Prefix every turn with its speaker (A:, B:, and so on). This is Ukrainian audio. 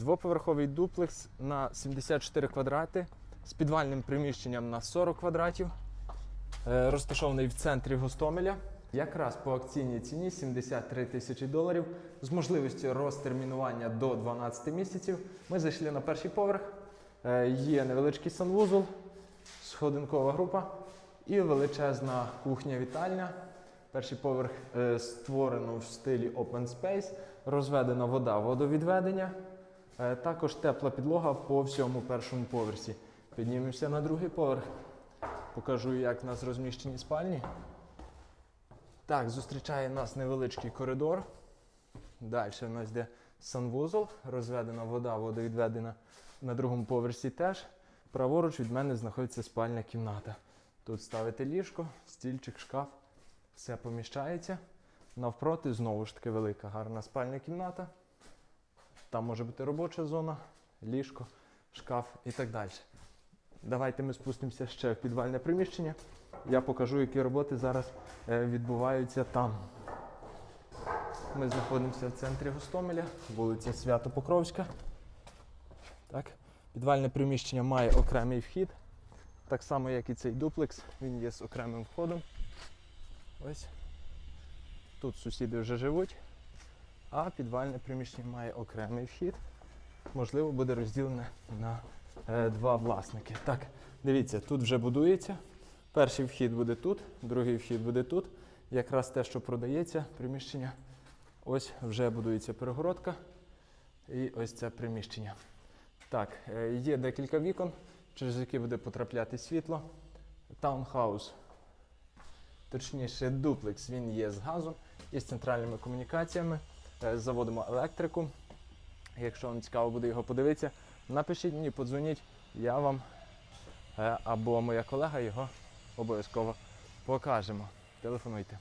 A: Двоповерховий дуплекс на 74 квадрати з підвальним приміщенням на 40 квадратів. Е, Розташований в центрі Гостомеля. Якраз по акційній ціні 73 тисячі доларів з можливістю розтермінування до 12 місяців. Ми зайшли на перший поверх. Е, Є невеличкий санвузол, сходинкова група і величезна кухня-вітальня. Перший поверх е, створено в стилі Open Space, розведена вода водовідведення. Е, Також тепла підлога по всьому першому поверсі. Піднімемося на другий поверх. Покажу, як в нас розміщені спальні. Так, зустрічає нас невеличкий коридор. Далі у нас йде санвузол, розведена вода, водовідведена на другому поверсі теж. Праворуч від мене знаходиться спальня кімната. Тут ставите ліжко, стільчик, шкаф, все поміщається. Навпроти знову ж таки велика гарна спальня кімната. Там може бути робоча зона, ліжко, шкаф і так далі. Давайте ми спустимося ще в підвальне приміщення. Я покажу, які роботи зараз е, відбуваються там. Ми знаходимося в центрі Гостомеля, вулиця Свято-Покровська. Так. Підвальне приміщення має окремий вхід. Так само, як і цей дуплекс, він є з окремим входом. Ось. Тут сусіди вже живуть, а підвальне приміщення має окремий вхід. Можливо, буде розділене на е, два власники. Так, дивіться, тут вже будується. Перший вхід буде тут, другий вхід буде тут. Якраз те, що продається, приміщення. Ось вже будується перегородка. І ось це приміщення. Так, е, є декілька вікон, через які буде потрапляти світло. Таунхаус, точніше, дуплекс, він є з газом і з центральними комунікаціями. Е, Заводимо електрику. Якщо вам цікаво буде його подивитися, напишіть мені, подзвоніть, я вам е, або моя колега його обов'язково покажемо. Телефонуйте.